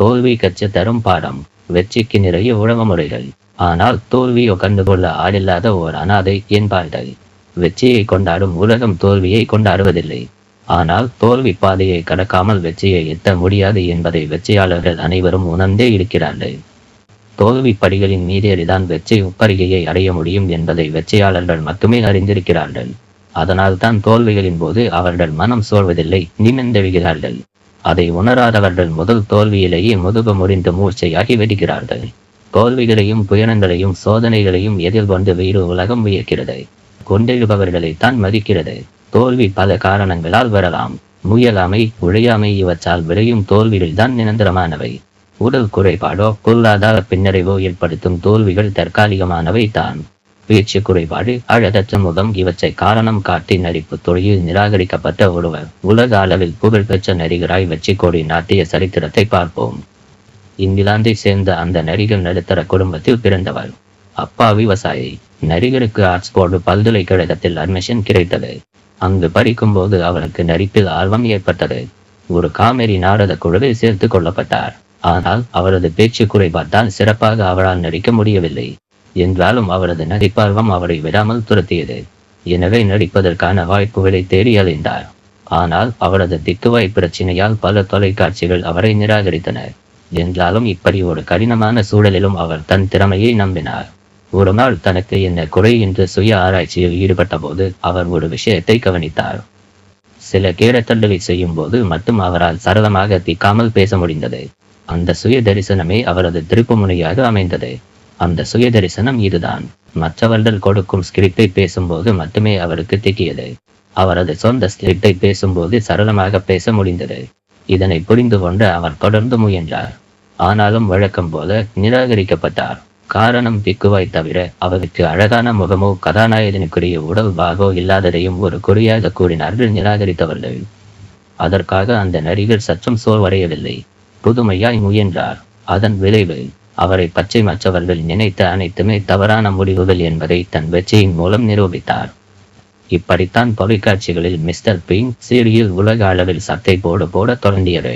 தோல்வி கற்று தரும் பாடம். வெற்றிக்கு நிறைய உழவு முறைகள் ஆனால் தோல்வியை கண்டுகொள்ள ஆளில்லாத ஓர் அனாதை என்பார்கள். வெற்றியை கொண்டாடும் உலகம் தோல்வியை கொண்டாடுவதில்லை. ஆனால் தோல்வி பாதையை கடக்காமல் வெற்றியை எட்ட முடியாது என்பதை வெற்றியாளர்கள் அனைவரும் உணர்ந்தே இருக்கிறார்கள். தோல்வி படிகளின் மீதேறிதான் வெற்றி உப்பரிகையை அடைய முடியும் என்பதை வெற்றியாளர்கள் மட்டுமே அறிந்திருக்கிறார்கள். அதனால்தான் தோல்விகளின் போது அவர்கள் மனம் சோழ்வதில்லை நிமிந்தவிகிறார்கள் அதை உணராதவர்கள் முதல் தோல்வியிலேயே முதுகு முறிந்து மூர்ச்சையாகி வெடிக்கிறார்கள் தோல்விகளையும் புயனங்களையும் சோதனைகளையும் எதிர்கொண்டு வீடு உலகம் உயர்கிறது கொண்டெழுபவர்களை தான் மதிக்கிறது. தோல்வி பல காரணங்களால் வரலாம். முயலாமை உழையாமை இவற்றால் விளையும் தோல்விகள் தான் நிரந்தரமானவை. உடல் குறைபாடோ பொருளாதார பின்னடைவோ ஏற்படுத்தும் தோல்விகள் தற்காலிகமானவை தான். பேச்சு குறைபாடு அழகற்ற முகம் இவற்றை காரணம் காட்டி நடிப்பு தொழிலில் நிராகரிக்கப்பட்ட ஒருவர் உலக அளவில் புகழ்பெற்ற நடிகராய் வெற்றி கோடி நாட்டிய சரித்திரத்தை பார்ப்போம். இங்கிலாந்தை சேர்ந்த அந்த நடிகர் நடுத்தர குடும்பத்தில் பிறந்தவர். அப்பா விவசாயி. நடிகருக்கு ஆக்ஸ்போர்டு பல்கலைக்கழகத்தில் அட்மிஷன் கிடைத்தது. அங்கு படிக்கும்போது அவருக்கு நடிப்பில் ஆர்வம் ஏற்பட்டது. ஒரு காமெடி நாடக குழுவில் சேர்த்து கொள்ளப்பட்டார். ஆனால் அவரது பேச்சு குறைபாட்டால் சிறப்பாக அவரால் நடிக்க முடியவில்லை. என்றாலும் அவரது நடிப்பார்வம் அவரை விடாமல் துரத்தியது. எனவே நடிப்பதற்கான வாய்ப்புகளை தேடி அலைந்தார். ஆனால் அவரது திக்குவாய் பிரச்சினையால் பல தொலைக்காட்சிகள் அவரை நிராகரித்தன. என்றாலும் இப்படி ஒரு கடினமான சூழலிலும் அவர் தன் திறமையை நம்பினார். ஒரு நாள் தனக்கு என்ன குறை என்று சுய ஆராய்ச்சியில் ஈடுபட்ட போது அவர் ஒரு விஷயத்தை கவனித்தார். சில கேரத்தல்களை செய்யும் போது மட்டும் அவரால் சரளமாக திக்காமல் பேச முடிந்தது. அந்த சுய தரிசனமே அவரது திருப்பு முனையாக அமைந்தது. அந்த சுய தரிசனம் இதுதான். மற்றவர்கள் கொடுக்கும் ஸ்கிரிப்டை பேசும்போது மட்டுமே அவருக்கு திக்கியது அவரது சொந்த ஸ்கிரிப்டை பேசும்போது சரளமாக பேச முடிந்தது. இதனை புரிந்து கொண்டு அவர் தொடர்ந்து முயன்றார். ஆனாலும் வழக்கம் போல நிராகரிக்கப்பட்டார். காரணம் திக்குவாய் தவிர அவருக்கு அழகான முகமோ கதாநாயகனுக்குரிய உடல் பாகோ இல்லாததையும் ஒரு குறியாக கூறினார்கள் நிராகரித்தவர்கள். அதற்காக அந்த நடிகர் சற்றும் சோர்வடையவில்லை. புதுமையாய் முயன்றார். அதன் விளைவு அவரை பச்சை மற்றவர்கள் நினைத்த அனைத்துமே தவறான முடிவுகள் என்பதை தன் வெற்றியின் மூலம் நிரூபித்தார். இப்படித்தான் தொலைக்காட்சிகளில் மிஸ்டர் பிங் சீரியல் உலக அளவில் சத்தை போட போட தொடங்கியது.